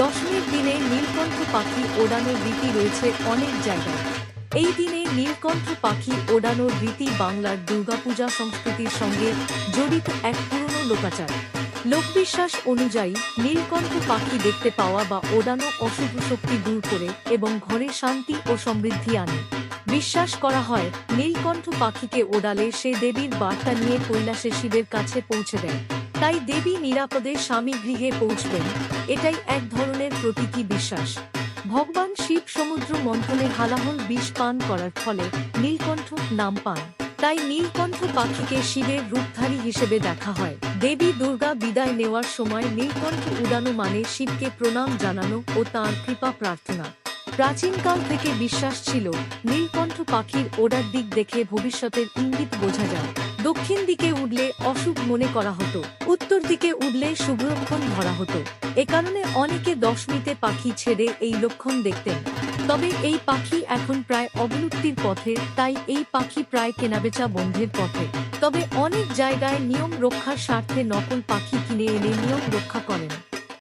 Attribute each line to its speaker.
Speaker 1: দশমীর দিনে নীলকণ্ঠ পাখি ওড়ানোর রীতি রয়েছে অনেক জায়গায়। এই দিনে নীলকণ্ঠ পাখি ওড়ানোর রীতি বাংলার দুর্গাপূজা সংস্কৃতির সঙ্গে জড়িত এক পুরনো লোকাচার। লোকবিশ্বাস অনুযায়ী নীলকণ্ঠ পাখি দেখতে পাওয়া বা ওড়ানো অশুভ শক্তি দূর করে এবং ঘরে শান্তি ও সমৃদ্ধি আনে। বিশ্বাস করা হয়, নীলকণ্ঠ পাখিকে ওড়ালে সে দেবীর বার্তা নিয়ে কৈলাসে শিবের কাছে পৌঁছে দেয়। তাই দেবী নিরাপদে স্বামী গৃহে পৌঁছবেন। এটাই এক ধরনের প্রতীকী বিশ্বাস। ভগবান শিব সমুদ্র মন্থনের হালাহল বিষ পান করার ফলে নীলকণ্ঠ নাম পান। তাই নীলকণ্ঠ পাখিকে শিবের রূপধারী হিসেবে দেখা হয়। দেবী দুর্গা বিদায় নেওয়ার সময় নীলকণ্ঠ উড়ানো মানে শিবকে প্রণাম জানানো ও তাঁর কৃপা প্রার্থনা। প্রাচীনকাল থেকে বিশ্বাস ছিল, নীলকণ্ঠ পাখির ওড়ার দিক দেখে ভবিষ্যতের ইঙ্গিত বোঝা যায়। দক্ষিণ দিকে উঠলে অশুভ মনে করা হতো, উত্তর দিকে উঠলে শুভলক্ষণ ধরা হতো। এ কারণে অনেকে দশমীতে পাখি ছেড়ে এই লক্ষণ দেখতেন। তবে এই পাখি এখন প্রায় অবলুপ্তির পথে, তাই এই পাখি প্রায় কেনাবেচা বন্ধের পথে। তবে অনেক জায়গায় নিয়ম রক্ষার স্বার্থে নকল পাখি কিনে এনে নিয়ম রক্ষা করেন।